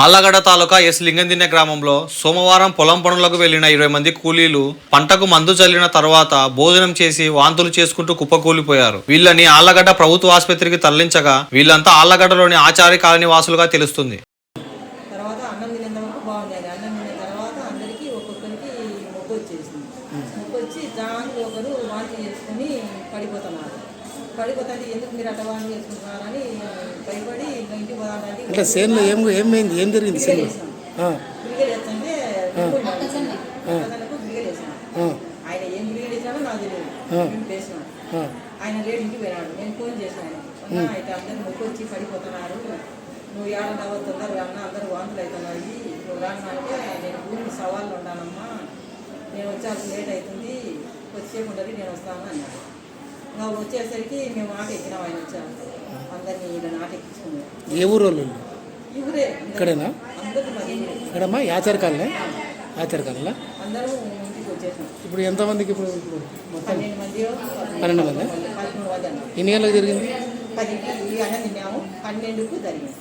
ఆళ్ళగడ తాలూకా yes లింగందిన్నె గ్రామంలో సోమవారం పొలం పనులకు వెళ్ళిన ఇరవై మంది కూలీలు పంటకు మందు చల్లిన తర్వాత భోజనం చేసి వాంతులు చేసుకుంటూ కుప్పకూలిపోయారు. వీళ్ళని ఆళ్ళగడ్డ ప్రభుత్వ ఆసుపత్రికి తరలించగా వీళ్ళంతా ఆళ్ళగడ్డలోని ఆచార్య కాలనీ వాసులుగా తెలుస్తుంది. పడిపోతున్నారు. పడిపోతుంది ఎందుకు మీరు అట్లా చేసుకుంటున్నారని భయపడి అంటే సేన్లో ఏం ఏమైంది ఏం జరిగింది సేన్లో ఆయన ఏం బ్రిగేడ్ వేసాడో నాకు తెలియదు. ఆయన లేడు ఇంటికి పోయినాడు. నేను ఫోన్ చేశాను అయితే అందరు మొక్కు వచ్చి పడిపోతున్నారు. నువ్వు ఏడన్నా తొందరగా అన్న అందరూ వాంతులు అవుతున్నాయి నువ్వు రాను అంటే నేను భూమి సవాళ్ళు ఉన్నానమ్మా నేను వచ్చాక లేట్ అవుతుంది. వచ్చేకుండదు నేను వస్తాను అన్నాడు. ఇంకా వచ్చేసరికి మేము ఆట ఎక్కినాం ఆయన వచ్చాము ఏ ఊరు వాళ్ళు వీళ్ళు? ఇవురే ఇక్కడేనా ఇక్కడమ్మా? యాచరకాలనే? వచ్చేసినాం. ఇప్పుడు ఎంతమందికి ఇప్పుడు ఇప్పుడు మొత్తం? పన్నెండు మంది ఎన్ని గంటలకు జరిగింది? పన్నెండుకు జరిగింది.